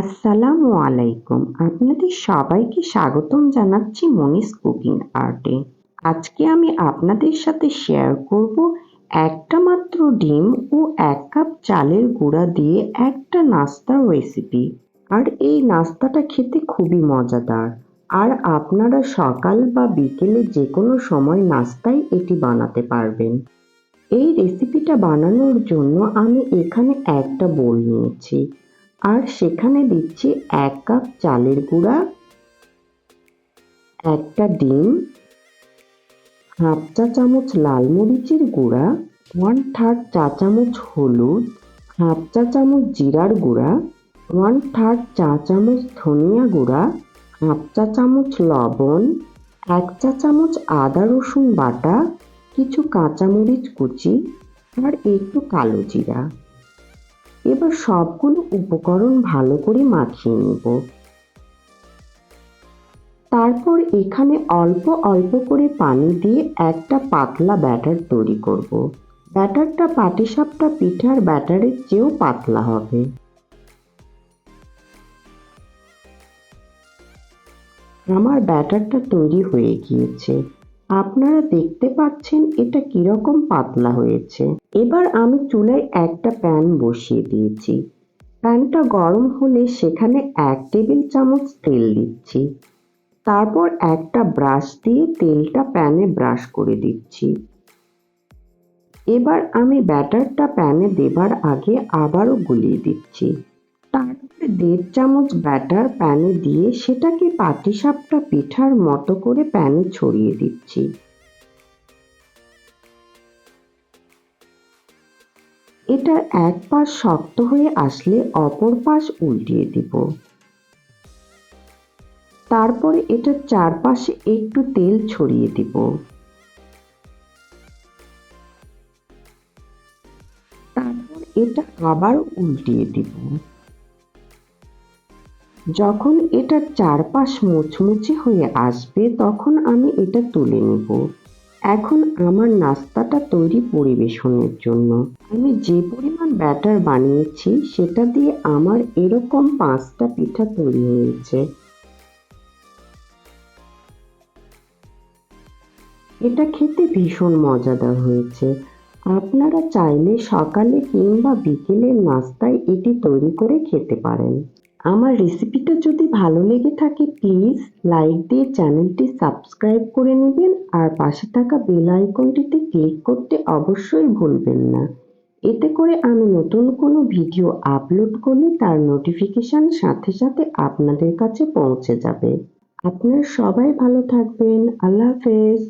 আসসালামু আলাইকুম। আপনাদের সবাইকে স্বাগতম জানাচ্ছি মনিস কুকিং আর্টে। আজকে আমি আপনাদের সাথে শেয়ার করব একটা মাত্র ডিম ও এক কাপ চালের গুঁড়া দিয়ে একটা নাস্তার রেসিপি আর এই নাস্তাটা খেতে খুবই মজাদার। আর আপনারা সকাল বা বিকেলে যে কোনো সময় নাস্তায় এটি বানাতে পারবেন। এই রেসিপিটা বানানোর জন্য আমি এখানে একটা বোল নিয়েছি। আর সেখানে দিচ্ছি এক কাপ চালের গুঁড়া, একটা ডিম, হাফ চা চামচ লাল মরিচের গুঁড়া ওয়ান থার্ড চা চামচ হলুদ, হাফ চা চামচ জিরার গুঁড়া ওয়ান থার্ড চা চামচ ধনিয়া গুঁড়া, হাফ চা চামচ লবণ, এক চা চামচ আদা রসুন বাটা, কিছু কাঁচামরিচ কুচি আর একটু কালো জিরা। এবার সবগুলো উপকরণ ভালো করে মাখিয়ে নেব। তারপর এখানে অল্প অল্প করে পানি দিয়ে একটা পাতলা ব্যাটার তৈরি করব। ব্যাটারটা পাটিসাপটা পিঠার ব্যাটারের চেয়েও পাতলা হবে। আমার ব্যাটারটা তৈরি হয়ে গিয়েছে। আপনারা দেখতে পাচ্ছেন এটা কীরকম পাতলা হয়েছে। এবার আমি চুলায় একটা প্যান বসিয়ে দিয়েছি। প্যানটা গরম হলে সেখানে এক টেবিল চামচ তেল দিচ্ছি। তারপর একটা ব্রাশ দিয়ে তেলটা প্যানে ব্রাশ করে দিচ্ছি। এবার আমি ব্যাটারটা প্যানে দেবার আগে আবারও গুলিয়ে দিচ্ছি। তারপরে দেড় চামচ ব্যাটার প্যানে দিয়ে সেটাকে পাটিসাপটা পিঠার মতো করে প্যানে ছড়িয়ে দিচ্ছি। এটা এক পাশ শক্ত হয়ে আসলে অপর পাশ উল্টিয়ে দিব। তারপরে এটা চারপাশে একটু তেল ছড়িয়ে দিব। তারপর এটা আবার উল্টিয়ে দিব। যখন এটা চারপাশ মুচমুচে হয়ে আসবে, তখন আমি এটা তুলে নেব। এখন আমার নাস্তাটা তৈরি পরিবেশনের জন্য। আমি যে পরিমাণ ব্যাটার বানিয়েছি, সেটা দিয়ে আমার এরকম পাঁচটা পিঠা তৈরি হয়েছে। এটা খেতে ভীষণ মজাদার হয়েছে। আপনারা চাইলে সকালে কিংবা বিকেলের নাস্তায় এটি তৈরি করে খেতে পারেন। আমার রেসিপিটা যদি ভালো লেগে থাকে প্লিজ লাইক দিয়ে চ্যানেলটি সাবস্ক্রাইব করে নেবেন আর পাশে থাকা বেল আইকনটিতে ক্লিক করতে অবশ্যই ভুলবেন না। এতে করে আমি নতুন কোনো ভিডিও আপলোড করলে তার নোটিফিকেশান সাথে সাথে আপনাদের কাছে পৌঁছে যাবে। আপনারা সবাই ভালো থাকবেন। আল্লাহ হাফেজ।